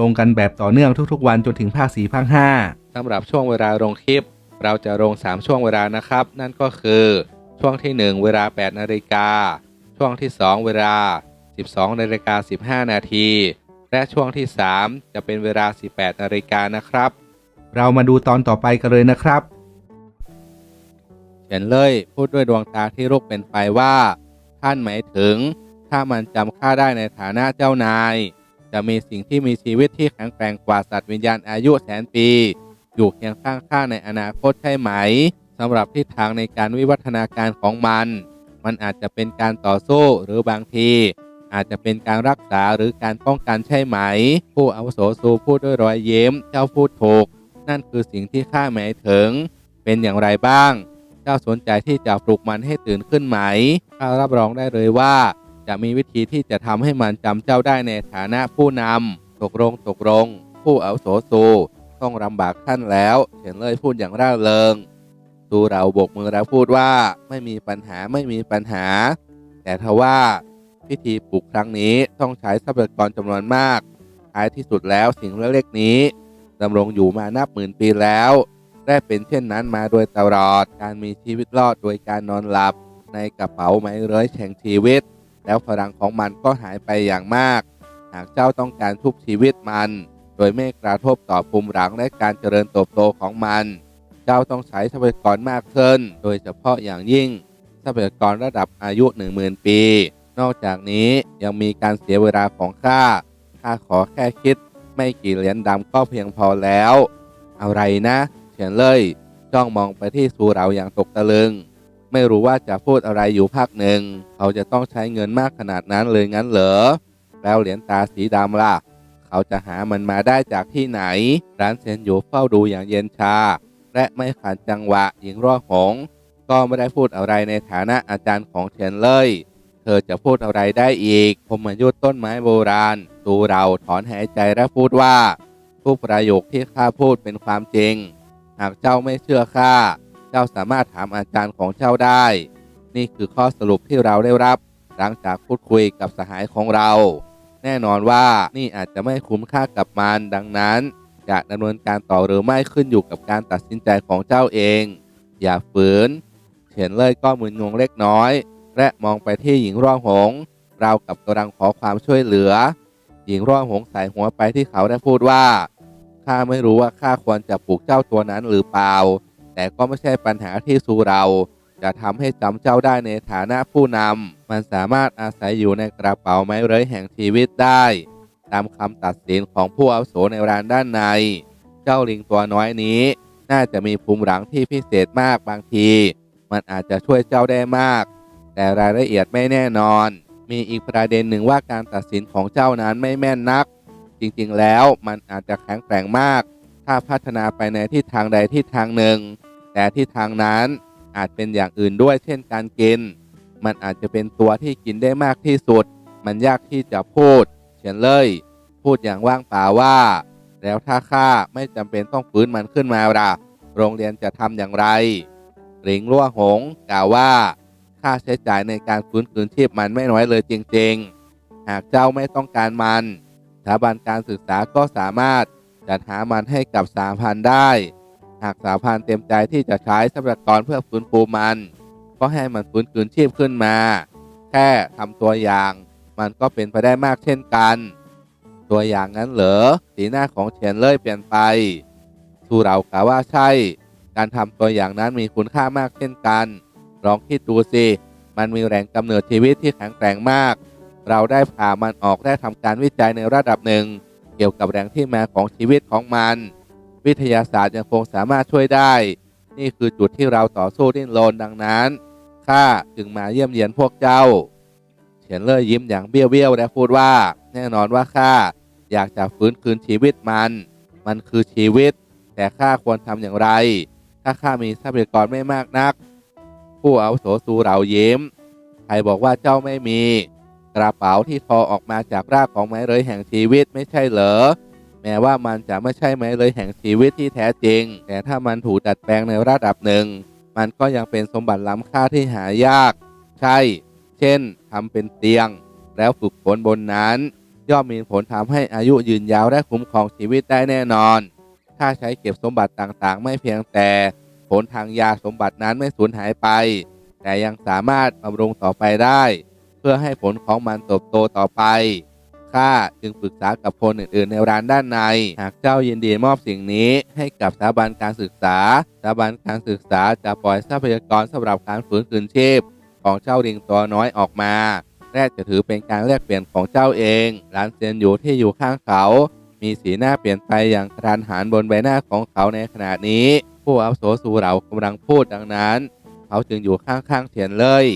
ลงกันแบบต่อเนื่องทุกๆ วันจนถึงภาค4ภาค5สำหรับช่วงเวลาลงคลิป เราจะลง 3 ช่วงเวลานะครับ นั่นก็คือช่วงที่ 1 เวลา 8 นาฬิกา ช่วงที่ 2 เวลา 12 นาฬิกา 15 นาที และช่วงที่ 3 จะเป็นเวลา 18 นาฬิกานะครับ เรามาดูตอนต่อไปกันเลยนะครับเขียนเลยพูดด้วยดวงตาที่ลุกเป็นไฟว่า ท่านหมายถึง ถ้ามันจำข้าได้ในฐานะเจ้านาย จะมีสิ่งที่มีชีวิตที่แข็งแกร่งกว่าสัตว์วิญญาณอายุแสนปี อยู่เคียงข้างข้าในอนาคตใช่ไหมสำหรับทิศทางในการวิวัฒนาการของมัน มันอาจจะเป็นการต่อสู้หรือบางที อาจจะเป็นการรักษาหรือการป้องกันใช่ไหม ผู้อาวุโสสูพูดด้วยรอยเยิ้มเจ้าพูดถูก นั่นคือสิ่งที่ข้าหมายถึง เป็นอย่างไรบ้าง เจ้าสนใจที่จะปลุกมันให้ตื่นขึ้นไหมข้ารับรองได้เลยว่า จะมีวิธีที่จะทำให้มันจำเจ้าได้ในฐานะผู้นำตกลงตกลง ผู้เอาโสสูต้องลำบากท่านแล้วเห็นเลยพูดอย่างร่าเริงสูเราโบกมือแล้วพูดว่าไม่มีปัญหาไม่มีปัญหา แต่ทว่าพิธีปลุกครั้งนี้ต้องใช้ทรัพยากรจำนวนมากท้ายที่สุดแล้วสิ่งเล็กๆนี้ดำรงอยู่มานับหมื่นปีแล้ว ได้เป็นเช่นนั้นมาโดยตลอดการมีชีวิตรอดโดยการนอนหลับ ในกระเป๋าไม้เลื้อยแห่งชีวิต แล้วพลังของมันก็หายไปอย่างมาก หากเจ้าต้องการทุบชีวิตมัน โดยไม่กระทบต่อภูมิหลังและการเจริญเติบโตของมัน เจ้าต้องใช้ทรัพยากรมากขึ้น โดยเฉพาะอย่างยิ่งทรัพยากรระดับอายุ 10,000 ปี นอกจากนี้ยังมีการเสียเวลาของข้าข้าขอแค่คิด ไม่กี่เหรียญดำก็เพียงพอแล้ว อะไรนะเฉียนเลยจ้องมองไปที่สูเราอย่างตกตะลึง ไม่รู้ว่าจะพูดอะไรอยู่ภาคหนึ่งเขาจะต้องใช้เงินมากขนาดนั้นเลยงั้นเหรอแล้วเหรียญตาสีดำล่ะ เขาจะหามันมาได้จากที่ไหน ร้านเซนอยู่เฝ้าดูอย่างเย็นชา และไม่ขัดจังหวะหญิงรอหง ก็ไม่ได้พูดอะไรในฐานะอาจารย์ของเฉียนเลย เธอจะพูดอะไรได้อีกผมมายุดต้นไม้โบราณดูเราถอนหายใจและพูดว่า ทุกประโยคที่ข้าพูดเป็นความจริง หากเจ้าไม่เชื่อข้า จ้าสามารถถามอาจารย์ของเจ้าได้ นี่คือข้อสรุปที่เราได้รับ หลังจากพูดคุยกับสหายของเรา แน่นอนว่านี่อาจจะไม่คุ้มค่ากับมันดังนั้นจะดำเนินการต่อหรือไม่ขึ้นอยู่กับการตัดสินใจของเจ้าเอง อย่าฝืนเฉียนเลยก็มึนงงเล็กน้อย และมองไปที่หญิงร่องหงเรากับกำลังขอความช่วยเหลือ หญิงร่องหงใส่หัวไปที่เขาได้พูดว่าข้าไม่รู้ว่าข้าควรจะปลูกเจ้าตัวนั้นหรือเปล่า แต่ก็ไม่ใช่ปัญหาที่สูเรา จะทำให้จำเจ้าได้ในฐานะผู้นำมันสามารถอาศัยอยู่ในกระเป๋าไม้เรือยแห่งชีวิตได้ ตามคำตัดสินของผู้อาวุโสในร้านด้านใน เจ้าลิงตัวน้อยนี้ น่าจะมีภูมิหลังที่พิเศษมากบางที มันอาจจะช่วยเจ้าได้มาก แต่รายละเอียดไม่แน่นอน มีอีกประเด็นหนึ่งว่าการตัดสินของเจ้านั้นไม่แม่นนัก จริงๆแล้วมันอาจจะแข็งแกร่งมาก ถ้าพัฒนาไปในทิศทางใดทิศทางหนึ่ง แต่ทิศทางนั้นอาจเป็นอย่างอื่นด้วยเช่นการกิน มันอาจจะเป็นตัวที่กินได้มากที่สุด มันยากที่จะพูดเช่นเลย พูดอย่างว่างเปล่าว่า แล้วถ้าข้าไม่จำเป็นต้องฟื้นมันขึ้นมาล่ะโรงเรียนจะทำอย่างไรหลิงล่วหงกล่าวว่า ค่าใช้จ่ายในการฟื้นคืนชีพมันไม่น้อยเลยจริง ๆ หากเจ้าไม่ต้องการมันสถาบันการศึกษาก็สามารถ จัดหามันให้กับสาพันได้ หากสาพันเต็มใจที่จะใช้ทรัพยากรเพื่อฟื้นฟูมัน ก็ให้มันฟื้นคืนชีพขึ้นมา แค่ทำตัวอย่าง มันก็เป็นไปได้มากเช่นกัน ตัวอย่างนั้นเหรอสีหน้าของเฉียนเล่ยเปลี่ยนไปสูเรากล่าวว่าใช่ การทำตัวอย่างนั้นมีคุณค่ามากเช่นกัน ลองคิดดูสิมันมีแรงกำเนิดชีวิตที่แข็งแกร่งมาก เราได้ผ่ามันออกได้ทำการวิจัยในระดับหนึ่ง เกี่ยวกับแรงที่มาของชีวิตของมัน วิทยาศาสตร์ยังคงสามารถช่วยได้ นี่คือจุดที่เราต่อสู้ดิ้นรนดังนั้นข้าจึงมาเยี่ยมเยียนพวกเจ้าเฉียนเล่ยยิ้มอย่างเบี้ยวๆและพูดว่า แน่นอนว่าข้าอยากจะฟื้นคืนชีวิตมัน มันคือชีวิต แต่ข้าควรทำอย่างไร ถ้าข้ามีทรัพยากรไม่มากนัก ผู้อาวุโสสูเหล่ายิ้มใครบอกว่าเจ้าไม่มี กระเป๋าที่ทอออกมาจากรากของไม้เลยแห่งชีวิตไม่ใช่เหรอแม้ว่ามันจะไม่ใช่ไม้เลยแห่งชีวิตที่แท้จริง แต่ถ้ามันถูกดัดแปลงในระดับหนึ่ง มันก็ยังเป็นสมบัติล้ำค่าที่หายาก ใช่ เช่นทำเป็นเตียง แล้วฝึกฝนบนนั้น ย่อมมีผลทำให้อายุยืนยาวและคุ้มครองชีวิตได้แน่นอน ถ้าใช้เก็บสมบัติต่างๆ ไม่เพียงแต่ ผลทางยาสมบัตินั้นไม่สูญหายไป แต่ยังสามารถบำรุงต่อไปได้ พื่อให้ผลของมันเติบโตต่อไป ข้าจึงปรึกษากับคนอื่น ๆ ในร้านด้านใน หากเจ้ายินดีมอบสิ่งนี้ให้กับสถาบันการศึกษา สถาบันการศึกษาจะปล่อยทรัพยากรสำหรับการฝืนคืนชีพของเจ้าลิงตัวน้อยออกมาและจะถือเป็นการแลกเปลี่ยนของเจ้าเอง ร้านเซียนอยู่ที่อยู่ข้างเขา มีสีหน้าเปลี่ยนไปอย่างกระทันหันบนใบหน้าของเขาในขณะนี้ ผู้อาวุโสสูเหล่ากำลังพูดดังนั้น เขาจึงอยู่ข้างๆเทียนเลย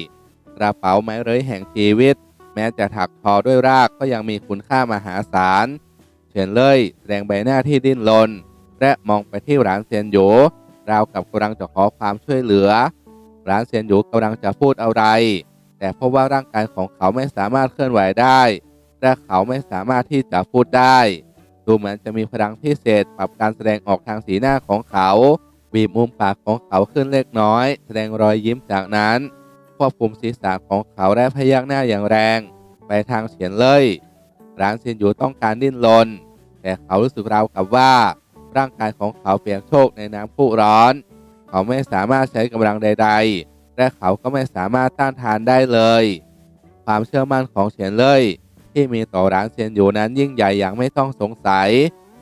กระเป๋าไม้เรยแห่งชีวิต แม้จะถักทอด้วยรากก็ยังมีคุณค่ามหาศาลเฉียนเลยแสดงใบหน้าที่ดิ้นรนและมองไปที่ร้านเซียนโหยราวกับกำลังจะขอความช่วยเหลือ ร้านเซียนโหยกำลังจะพูดอะไร แต่เพราะว่าร่างกายของเขาไม่สามารถเคลื่อนไหวได้และเขาไม่สามารถที่จะพูดได้ดูเหมือนจะมีพลังพิเศษปรับการแสดงออกทางสีหน้าของเขาบีบมุมปากของเขาขึ้นเล็กน้อย แสดงรอยยิ้มจากนั้น ควบคุมศีรษะของเขาและพยักหน้าอย่างแรง ไปทางเฉียนเลยร้านเซียนอยู่ต้องการดิ้นรนแต่เขารู้สึกราวกับว่า ร่างกายของเขาเปียกโชกในน้ำพุร้อน เขาไม่สามารถใช้กำลังใด ๆ และเขาก็ไม่สามารถต้านทานได้เลย ความเชื่อมั่นของเฉียนเลยที่มีต่อร้านเซียนอยู่นั้นยิ่งใหญ่อย่างไม่ต้องสงสัย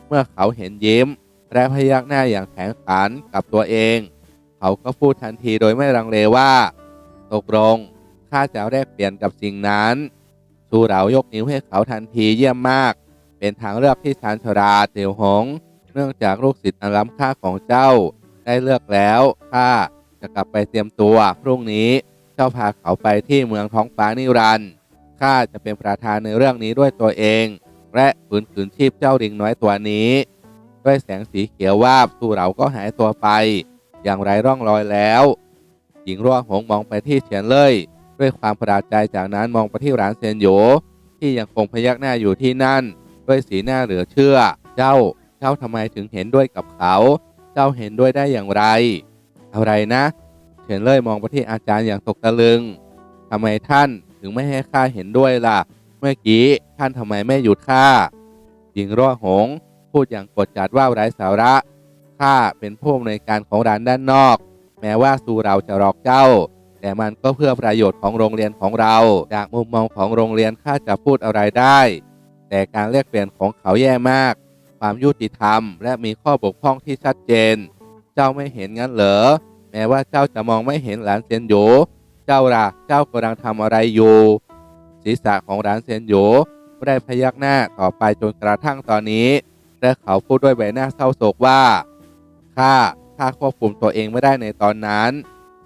เมื่อเขาเห็นยิ้ม และพยักหน้าอย่างแข็งขันกับตัวเอง เขาก็พูดทันทีโดยไม่ลังเลว่า ตกลงข้าจะแลกเปลี่ยนกับสิ่งนั้น ชูเหลายกนิ้วให้เขาทันทีเยี่ยมมาก เป็นทางเลือกที่ชาญฉลาดเตียวหง เนื่องจากลูกศิษย์อันล้ำค่าของเจ้า ได้เลือกแล้วข้าจะกลับไปเตรียมตัวพรุ่งนี้เจ้าพาเขาไปที่เมืองท้องฟ้านิรันดร์ข้าจะเป็นประธานในเรื่องนี้ด้วยตัวเอง และฝืนขืนชีพเจ้าลิงน้อยตัวนี้ ด้วยแสงสีเขียววาบสู้เราก็หายตัวไป อย่างไร้ร่องรอยแล้ว หญิงร่วงหงมองไปที่เฉียนเล่ยด้วยความประหลาดใจจากนั้นมองไปที่ร้านเซียนโยที่ยังคงพยักหน้าอยู่ที่นั่น ด้วยสีหน้าเหลือเชื่อ เจ้า เจ้าทำไมถึงเห็นด้วยกับเขา เจ้าเห็นด้วยได้อย่างไร อะไรนะ เฉียนเล่ยมองไปที่อาจารย์อย่างตกตะลึงทำไมท่านถึงไม่ให้ข้าเห็นด้วยล่ะ เมื่อกี้ท่านทำไมไม่หยุดข้าหญิงร่วหง พูดอย่างกดจัดว่าไร้สาระข้าเป็นผู้อำนวยการของร้านด้านนอก แม้ว่าสู่เราจะหลอกเจ้า แต่มันก็เพื่อประโยชน์ของโรงเรียนของเรา จากมุมมองของโรงเรียนข้าจะพูดอะไรได้ แต่การแลกเปลี่ยนของเขาแย่มาก ความยุติธรรม และมีข้อบกพร่องที่ชัดเจน เจ้าไม่เห็นงั้นเหรอแม้ว่าเจ้าจะมองไม่เห็นหลานเซียนโยเจ้าล่ะเจ้ากำลังทำอะไรอยู่ศีรษะของหลานเซียนโยไม่ได้พยักหน้าต่อไปจนกระทั่งตอนนี้และเขาพูดด้วยใบหน้าเศร้าโศกว่าข้า ข้าควบคุมตัวเองไม่ได้ในตอนนั้น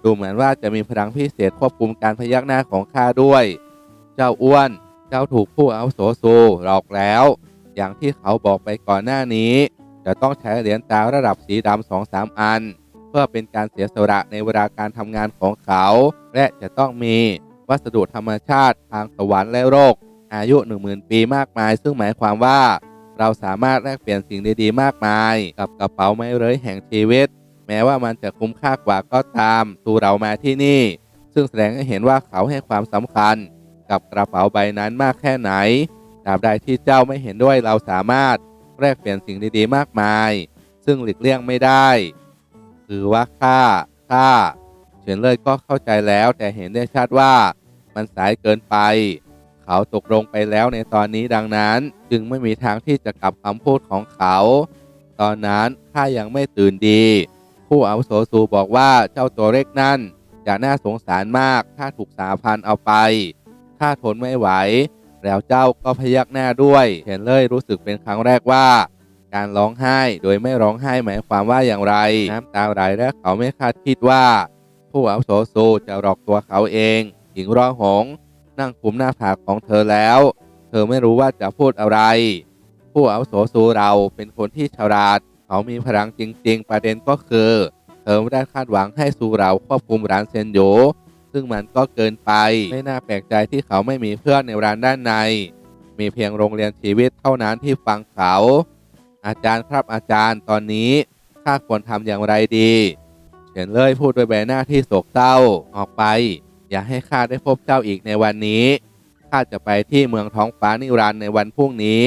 ดูเหมือนว่าจะมีพลังพิเศษควบคุมการพยักหน้าของข้าด้วย เจ้าอ้วนเจ้าถูกผู้อาวุโสสูหลอกแล้ว อย่างที่เขาบอกไปก่อนหน้านี้ จะต้องใช้เหรียญตาระดับสีดำสองสามอัน เพื่อเป็นการเสียสละในเวลาการทำงานของเขา และจะต้องมีวัสดุธรรมชาติทางสวรรค์และโรคอายุ 10,000 ปีมากมาย ซึ่งหมายความว่า เราสามารถแลกเปลี่ยนสิ่งดีๆ มากมาย กับกระเป๋าไม้เร้ยแห่งชีวิต แม้ว่ามันจะคุ้มค่ากว่าก็ตามสู่เรามาที่นี่ ซึ่งแสดงให้เห็นว่าเขาให้ความสำคัญ กับกระเป๋าใบนั้นมากแค่ไหนตราบใดที่เจ้าไม่เห็นด้วยเราสามารถแลกเปลี่ยนสิ่งดีๆ มากมาย ซึ่งหลีกเลี่ยงไม่ได้ คือว่าข้าข้าเฉินเล่ยก็เข้าใจแล้วแต่เห็นได้ชัดว่ามันสายเกินไป เขาตกลงไปแล้วในตอนนี้ดังนั้น จึงไม่มีทางที่จะกลับคำพูดของเขา ตอนนั้นข้ายังไม่ตื่นดี ผู้อาวุโสสูบอกว่าเจ้าตัวเล็กนั่นจะน่าสงสารมากถ้าถูกสาพันเอาไปข้าทนไม่ไหว แล้วเจ้าก็พยักหน้าด้วยเห็นเลยรู้สึกเป็นครั้งแรกว่า การร้องไห้โดยไม่ร้องไห้หมายความว่าอย่างไร น้ำตาไหลและเขาไม่คาดคิดว่า ผู้อาวุโสสูจะหลอกตัวเขาเอง หญิงร้องหง นั่งคุมหน้าผากของเธอแล้ว เธอไม่รู้ว่าจะพูดอะไร ผู้อาวุโสสูเราเป็นคนที่ฉลาด เขามีพลังจริง ๆ ประเด็นก็คือ เธอไม่ได้คาดหวังให้สูเราควบคุมร้านเซนโย ซึ่งมันก็เกินไปไม่น่าแปลกใจที่เขาไม่มีเพื่อนในร้านด้านใน มีเพียงโรงเรียนชีวิตเท่านั้นที่ฟังเขา อาจารย์ครับอาจารย์ตอนนี้ข้าควรทำอย่างไรดีเฉินเล่ยพูดด้วยใบหน้าที่โศกเศร้าออกไป อย่าให้ข้าได้พบเจ้าอีกในวันนี้ข้าจะไปที่เมืองท้องฟ้านิรันดร์ในวันพรุ่งนี้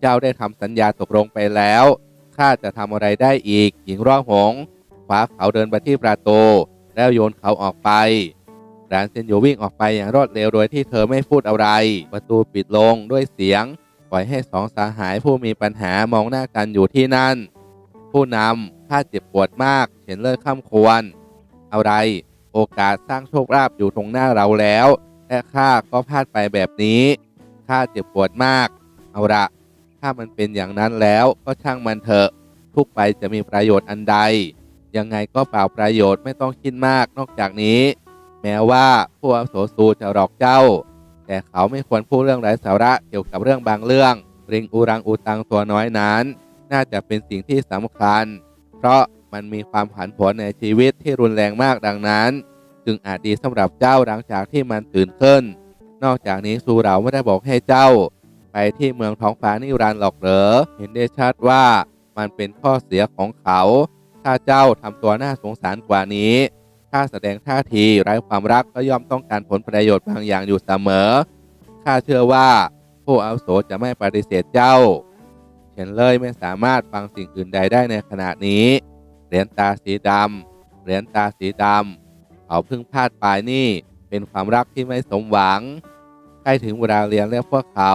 เจ้าได้ทำสัญญาตกลงไปแล้ว ข้าจะทำอะไรได้อีก หญิงร่องหงคว้าเขาเดินไปที่ประตูแล้วโยนเขาออกไปรานเซนโยวิ่งออกไปอย่างรวดเร็วโดยที่เธอไม่พูดอะไร ประตูปิดลงด้วยเสียง ปล่อยให้สองสาหายผู้มีปัญหามองหน้ากันอยู่ที่นั่น ผู้นำข้าเจ็บปวดมากเห็นเลิกข้ามควรอะไร โอกาสสร้างโชคลาภอยู่ตรงหน้าเราแล้ว และข้าก็พลาดไปแบบนี้ ข้าเจ็บปวดมาก เอาละ ถ้ามันเป็นอย่างนั้นแล้วก็ช่างมันเถอะ ทุกไปจะมีประโยชน์อันใด ยังไงก็เปล่าประโยชน์ไม่ต้องคิดมากนอกจากนี้ แม้ว่าผู้อาโสสูจะหลอกเจ้า แต่เขาไม่ควรพูดเรื่องไร้สาระเกี่ยวกับเรื่องบางเรื่องริงอูรังอูตังตัวน้อยนั้น น่าจะเป็นสิ่งที่สำคัญ เพราะมันมีความผันผวนในชีวิตที่รุนแรงมากดังนั้น จึงอาจดีสำหรับเจ้าหลังจากที่มันตื่นขึ้น นอกจากนี้สูเราไม่ได้บอกให้เจ้า ไปที่เมืองท้องฟ้านิรันดร์หรอกเหรอ เห็นได้ชัดว่ามันเป็นข้อเสียของเขา ถ้าเจ้าทำตัวน่าสงสารกว่านี้ ถ้าแสดงท่าทีไร้ความรักก็ย่อมต้องการผลประโยชน์บางอย่างอยู่เสมอ ข้าเชื่อว่าผู้อาวุโสจะไม่ปฏิเสธเจ้าเช่นเลยไม่สามารถฟังสิ่งอื่นใดได้ในขณะนี้ เหรียญตาสีดำเหรียญตาสีดำเขาเพิ่งพลาดไปนี่ เป็นความรักที่ไม่สมหวัง ใกล้ถึงเวลาเรียนแล้วพวกเขา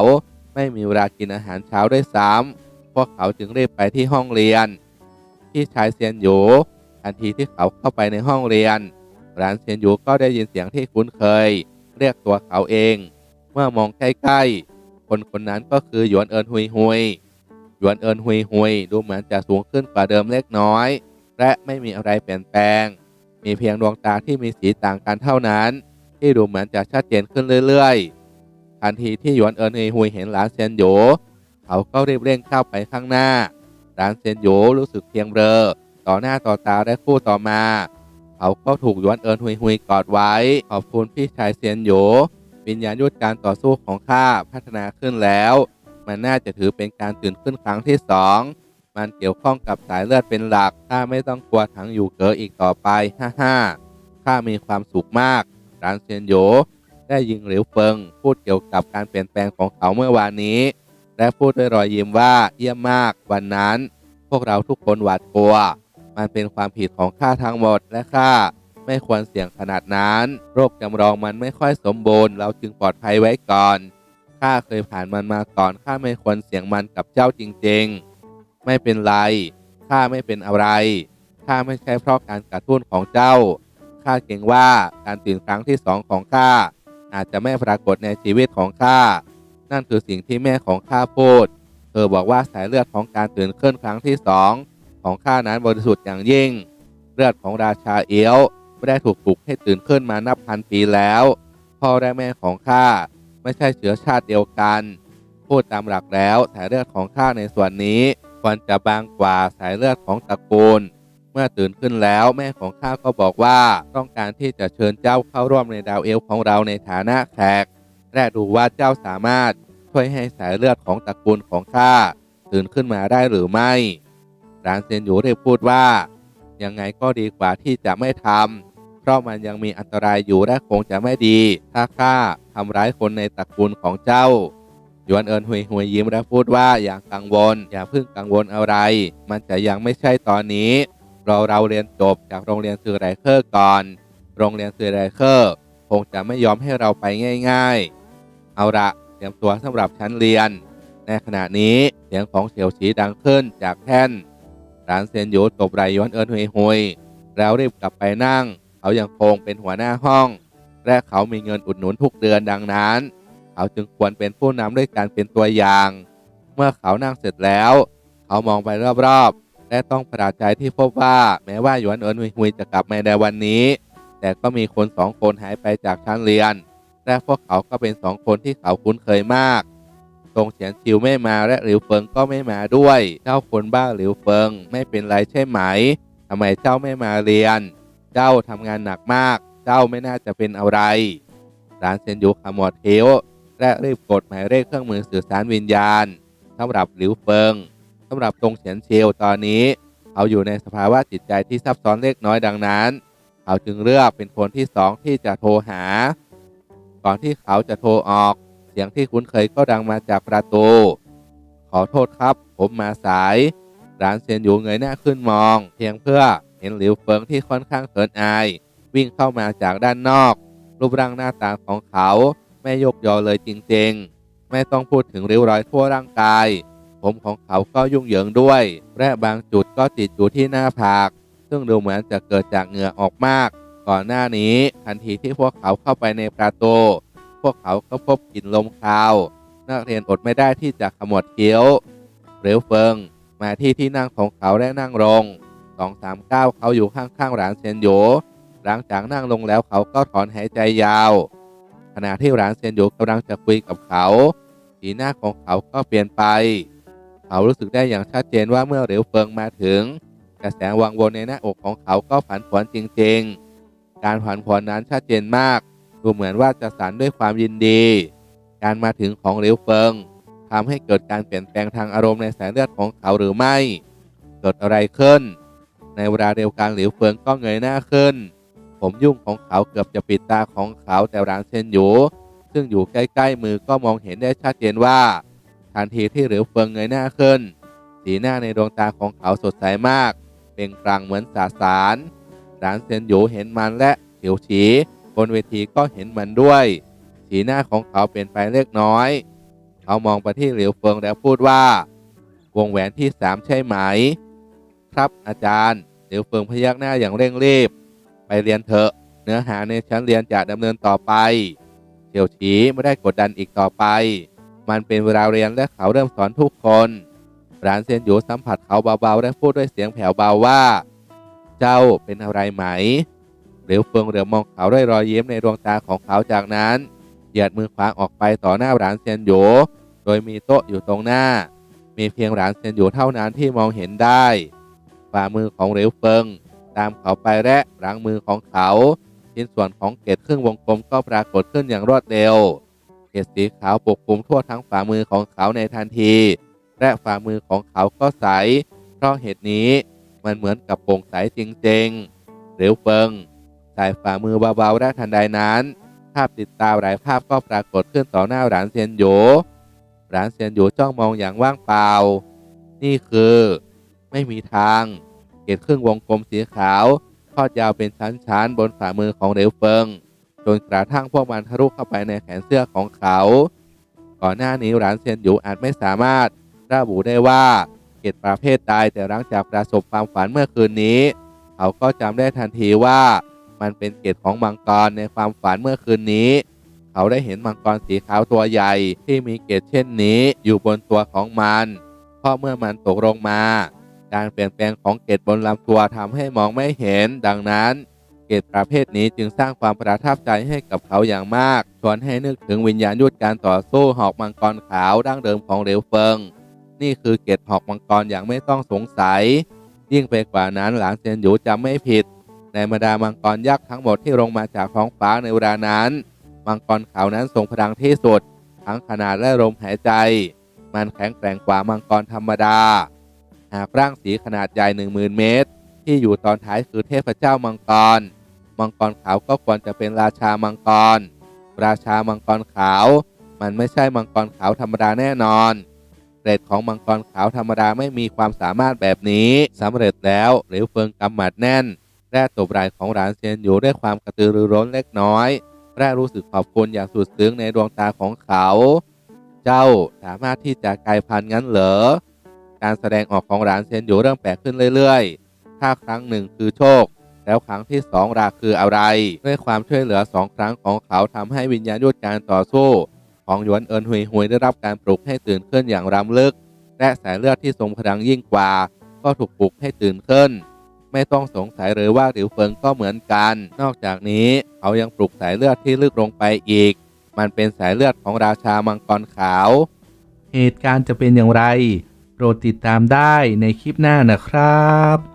ไม่มีเวลากินอาหารเช้าได้วยซ้ำพวกเขาจึงรีบไปที่ห้องเรียน ที่ชายเซียนหยูทันทีที่เขาเข้าไปในห้องเรียนร้านเซียนหยูก็ได้ยินเสียงที่คุ้นเคย เรียกตัวเขาเอง เมื่อมองใกล้ๆ คนคนนั้นก็คือหยวนเอินหุยหุยหยวนเอินหุยหุยดูเหมือนจะสูงขึ้นกว่าเดิมเล็กน้อย และไม่มีอะไรเปลี่ยนแปลง มีเพียงดวงตาที่มีสีต่างกันเท่านั้น ที่ดูเหมือนจะชัดเจนขึ้นเรื่อยๆ ทันทีที่หยวนเอินหุยเห็นหลานเซียนโยเขาก็รีบเร่งเข้าไปข้างหน้าหลานเซียนโยรู้สึกเพียงเบลอต่อหน้าต่อตาและคู่ต่อมา เขาก็ถูกหยวนเอินหุยหุยกอดไว้ ขอบคุณพี่ชายเซียนโยวิญญาณยุทธการต่อสู้ของข้าพัฒนาขึ้นแล้ว มันน่าจะถือเป็นการตื่นขึ้นครั้งที่สองมันเกี่ยวข้องกับสายเลือดเป็นหลัก ข้าไม่ต้องกลัวถังอยู่เก๋ออีกต่อไป ฮ่าฮ่าข้ามีความสุขมากรานเซียนโย ได้ยิงหลิวเฟิง พูดเกี่ยวกับการเปลี่ยนแปลงของเขาเมื่อวานนี้ และพูดด้วยรอยยิ้มว่าเยี่ยมมากวันนั้น พวกเราทุกคนหวาดกลัว มันเป็นความผิดของข้าทั้งหมดและข้าไม่ควรเสี่ยงขนาดนั้น โรคจำลองมันไม่ค่อยสมบูรณ์เราจึงปลอดภัยไว้ก่อนข้าเคยผ่านมันมาก่อนข้าไม่ควรเสี่ยงมันกับเจ้าจริง ๆ ไม่เป็นไรข้าไม่เป็นอะไรข้าไม่ใช่เพราะการกระตุ้นของเจ้าข้าเกรงว่าการตื่นครั้งที่สองของข้า อาจจะไม่ปรากฏในชีวิตของข้า นั่นคือสิ่งที่แม่ของข้าพูด เธอบอกว่าสายเลือดของการตื่นขึ้นครั้งที่สองของข้านั้นบริสุทธิ์อย่างยิ่ง เลือดของราชาเอียวไม่ได้ถูกปลุกให้ตื่นขึ้นมานับพันปีแล้ว พ่อและแม่ของข้าไม่ใช่เชื้อชาติเดียวกัน พูดตามหลักแล้วสายเลือดของข้าในส่วนนี้ควรจะบางกว่าสายเลือดของตระกูล เมื่อตื่นขึ้นแล้วแม่ของข้าก็บอกว่าต้องการที่จะเชิญเจ้าเข้าร่วมในดาวเอลของเราในฐานะแขกและดูว่าเจ้าสามารถช่วยให้สายเลือดของตระกูลของข้าตื่นขึ้นมาได้หรือไม่รานเซนอยู่ได้พูดว่า ยังไงก็ดีกว่าที่จะไม่ทำเพราะมันยังมีอันตรายอยู่และคงจะไม่ดี ถ้าข้าทำร้ายคนในตระกูลของเจ้ายวนเอินหุยหุยยิ้มและพูดว่าอย่ากังวล อย่าเพิ่งกังวลอะไร มันจะยังไม่ใช่ตอนนี้ เราเราเรียนจบจากโรงเรียนซือไรเคอร์ก่อน โรงเรียนซือไรเคอร์คงจะไม่ยอมให้เราไปง่าย ๆ เอาละเตรียมตัวสำหรับชั้นเรียน ในขณะนี้เสียงของเฉียวฉีดังขึ้นจากแท่นร้านเซียนหยูตบไหลย้อนเอินหุยหุยแล้วรีบกลับไปนั่ง เขายังคงเป็นหัวหน้าห้อง และเขามีเงินอุดหนุนทุกเดือนดังนั้น เขาจึงควรเป็นผู้นำด้วยการเป็นตัวอย่าง เมื่อเขานั่งเสร็จแล้ว เขามองไปรอบๆ และต้องประหลาดใจที่พบว่าแม้ว่าหยวนเอินหุยจะกลับมาในวันนี้ แต่ก็มีคนสองคนหายไปจากชั้นเรียน และพวกเขาก็เป็นสองคนที่เขาคุ้นเคยมากตรงเฉียนชิวไม่มาและหลิวเฟิงก็ไม่มาด้วย เจ้าคนบ้าหลิวเฟิงไม่เป็นไรใช่ไหมทำไมเจ้าไม่มาเรียน เจ้าทำงานหนักมาก เจ้าไม่น่าจะเป็นอะไรร้านเซนยูขมวดเทวและรีบกดหมายเลขเครื่องมือสื่อสารวิญญาณสำหรับหลิวเฟิง สำหรับตรงเฉียนเชียวตอนนี้ เขาอยู่ในสภาวะจิตใจที่ซับซ้อนเล็กน้อยดังนั้น เขาจึงเลือกเป็นคนที่สองที่จะโทรหา ก่อนที่เขาจะโทรออก เสียงที่คุ้นเคยก็ดังมาจากประตู ขอโทษครับผมมาสายร้านเซียนอยู่เงยหน้าขึ้นมอง เพียงเพื่อเห็นหลิวเฟิงที่ค่อนข้างเขินอาย วิ่งเข้ามาจากด้านนอก รูปร่างหน้าตาของเขา ไม่ยกยอเลยจริงๆ ไม่ต้องพูดถึงริ้วรอยทั่วร่างกาย ผมของเขาก็ยุ่งเหยิงด้วย และบางจุดก็ติดอยู่ที่หน้าผาก ซึ่งดูเหมือนจะเกิดจากเหงื่อออกมาก ก่อนหน้านี้ทันทีที่พวกเขาเข้าไปในประตูพวกเขาก็พบกลิ่นลมคาว นักเรียนอดไม่ได้ที่จะขมวดเคี้ยวเร็วเฟิง มาที่ที่นั่งของเขาและนั่งลงสองสามเก้าเขาอยู่ข้างๆหลานเซนโยหลังจากนั่งลงแล้วเขาก็ถอนหายใจยาว ขณะที่หลานเซนโยกำลังจะคุยกับเขา สีหน้าของเขาก็เปลี่ยนไป เขารู้สึกได้อย่างชัดเจนว่าเมื่อเหลวเฟิงมาถึง กระแสวังวนในหน้าอกของเขาก็ผันผวนจริงๆ การผันผวนนั้นชัดเจนมาก ดูเหมือนว่าจะสันด้วยความยินดี การมาถึงของเหลวเฟิงทำให้เกิดการเปลี่ยนแปลงทางอารมณ์ในสายเลือดของเขาหรือไม่ เกิดอะไรขึ้น ในเวลาเดียวกันเหลวเฟิงก็เงยหน้าขึ้น ผมยุ่งของเขาเกือบจะปิดตาของเขาแต่รางเซนอยู่ ซึ่งอยู่ใกล้ๆมือก็มองเห็นได้ชัดเจนว่า ทันทีที่เหลวเฟิงเงยหน้าขึ้น สีหน้าในดวงตาของเขาสดใสมาก เปล่งปลั่งเหมือนสาสารรานเซนอยู่เห็นมันและเฉียวฉีบนเวทีก็เห็นมันด้วย สีหน้าของเขาเปลี่ยนไปเล็กน้อย เขามองไปที่เหลียวเฟิงแล้วพูดว่า วงแหวนที่สามใช่ไหม ครับอาจารย์เหลียวเฟิงพยักหน้าอย่างเร่งรีบ ไปเรียนเถอะ เนื้อหาในชั้นเรียนจะดำเนินต่อไปเฉียวฉีไม่ได้กดดันอีกต่อไป มันเป็นเวลาเรียนและเขาเริ่มสอนทุกคนร้านเซียนอยู่สัมผัสเขาเบาๆและพูดด้วยเสียงแผ่วเบาว่า เจ้าเป็นอะไรไหมเหลียวเฟิงเหลือมองเขาด้วยรอยยิ้มในดวงตาของเขาจากนั้นเหยียดมือขวาออกไปต่อหน้าร้านเซียนอยู่โดยมีโต๊ะอยู่ตรงหน้า มีเพียงร้านเซียนอยู่เท่านั้นที่มองเห็นได้ฝ่ามือของเหลียวเฟิง ตามเขาไปและหลังมือของเขาชิ้นส่วนของเกล็ดครึ่งวงกลมก็ปรากฏขึ้นอย่างรวดเร็ว เกล็ดสีขาวปกคลุมทั่วทั้งฝ่ามือของเขาในทันที และฝ่ามือของเขาก็ใส เพราะเหตุนี้มันเหมือนกับโปร่งใสจริงๆเหลวเฟิงสายฝ่ามือเบาๆและทันใดนั้น ภาพติดตาหลายภาพก็ปรากฏขึ้นต่อหน้าหลานเซียนโยหลานเซียนโยจ้องมองอย่างว่างเปล่า นี่คือ ไม่มีทาง เกล็ดครึ่งวงกลมสีขาวทอดยาวเป็นชั้นๆบนฝ่ามือของเหลวเฟิง จนกระทั่งพวกมันทะลุเข้าไปในแขนเสื้อของเขา ก่อนหน้านี้หลานเซียนอยู่อาจไม่สามารถระบุได้ว่าเกตประเภทใดแต่หลังจากประสบความฝันเมื่อคืนนี้ เขาก็จำได้ทันทีว่ามันเป็นเกตของมังกรในความฝันเมื่อคืนนี้ เขาได้เห็นมังกรสีขาวตัวใหญ่ที่มีเกตเช่นนี้อยู่บนตัวของมันเพราะเมื่อมันตกลงมา การเปลี่ยนแปลงของเกตบนลำตัวทำให้มองไม่เห็นดังนั้น เกตประเภทนี้จึงสร้างความประทับใจให้กับเขาอย่างมาก ชวนให้นึกถึงวิญญาณยุทธการต่อสู้หอกมังกรขาวดั้งเดิมของเหลวเฟิง นี่คือเกตหอกมังกรอย่างไม่ต้องสงสัย ยิ่งไปกว่านั้นหลานเซียนหยูจำไม่ผิด ในบรรดามังกรยักษ์ทั้งหมดที่ลงมาจากท้องฟ้าในเวลานั้น มังกรขาวนั้นทรงพลังที่สุด ทั้งขนาดและลมหายใจ มันแข็งแกร่งกว่ามังกรธรรมดา หากร่างสีขนาดใหญ่หนึ่งหมื่นเมตร ที่อยู่ตอนท้ายคือเทพเจ้ามังกร มังกรขาวก็ควรจะเป็นราชามังกร ราชามังกรขาว มันไม่ใช่มังกรขาวธรรมดาแน่นอนเกรดของมังกรขาวธรรมดาไม่มีความสามารถแบบนี้สำเร็จแล้วหลิวเฟิงกำหมัดแน่นและตบไหล่ของหลานเซียนอยู่ด้วยความกระตือรือร้นเล็กน้อยและรู้สึกขอบคุณอย่างสุดซึ้งในดวงตาของเขา เจ้าสามารถที่จะกลายพันธุ์งั้นเหรอการแสดงออกของหลานเซียนอยู่เริ่มแปลกขึ้นเรื่อยๆ ถ้าครั้งหนึ่งคือโชค แล้วครั้งที่สองราคืออะไร ด้วยความช่วยเหลือสองครั้งของเขาทำให้วิญญาณยุทธการต่อสู้ ของหยวนเอินหุยหุยได้รับการปลุกให้ตื่นขึ้นอย่างรำลึก และสายเลือดที่ทรงพลังยิ่งกว่า ก็ถูกปลุกให้ตื่นขึ้น ไม่ต้องสงสัยเลยว่าหลิวเฟิงก็เหมือนกัน นอกจากนี้เขายังปลุกสายเลือดที่ลึกลงไปอีก มันเป็นสายเลือดของราชามังกรขาว เหตุการณ์จะเป็นอย่างไรโปรดติดตามได้ในคลิปหน้านะครับ